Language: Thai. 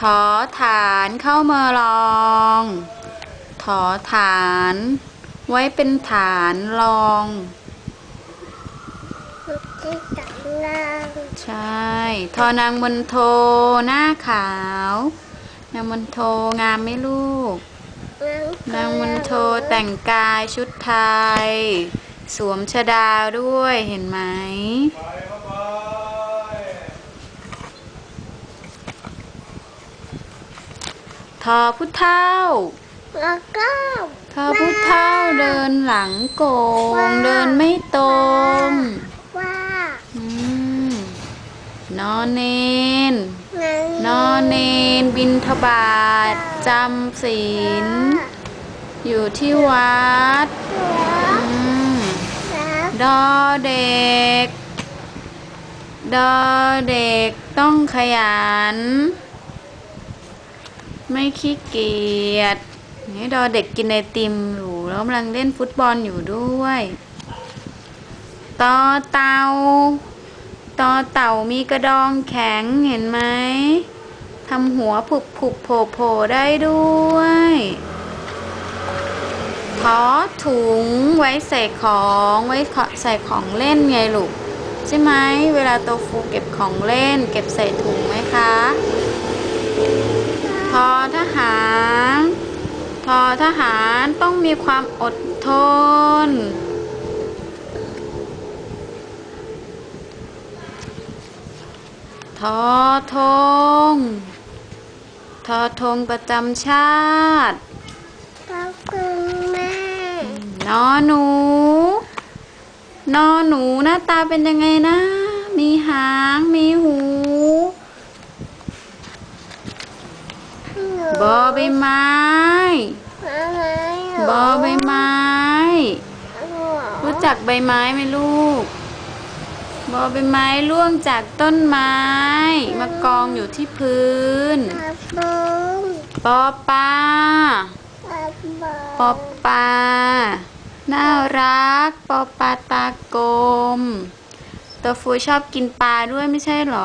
ถอฐานเข้ามาลอง ถอฐาน ไว้เป็นฐานรองที่ตักนางใช่ทอนางมนโทหน้าขาว นางมนโทงามไหมลูก นางมนโทแต่งกายชุดไทย สวมชดาด้วยเห็นไหม ทอพุทเท่าแล้วก็ทอพุทเท่าเดินหลังโกงเดินไม่ตรงว่าอืมนอนเนนนางนอนเนนบินทบาทจำศีลอยู่ที่วัดอืมแล้วดอเด็ก ดอเด็กต้องขยัน ไม่ขี้เกียจนี่ดอเด็กกินไอติมอยู่แล้วกำลังเล่นฟุตบอลอยู่ด้วยตอเต่าตอเต่ามีกระดองแข็งเห็นไหมทำหัวผุบผุบโผล่โผล่ได้ด้วยทอถุงไว้ใส่ของไว้ใส่ของเล่นไงลูกใช่ไหมเวลาโตฟูเก็บของเล่น เก็บใส่ถุงไหมคะ ทอทหารทอทหารต้องมีความอดทน ทอทง ทอทงประจำชาติขอบคุณแม่นอหนู นอหนูหน้าตาเป็นยังไงนะ มีหาง มีหู บอใบไม้บอใบไม้ รู้จักใบไม้ไหมลูก บอใบไม้ร่วงจากต้นไม้ มากองอยู่ที่พื้นขอบคุณปอปลาขอบคุณปอปลาน่ารัก ปอปลาตากลมตัวฟูชอบกินปลาด้วยไม่ใช่เหรอ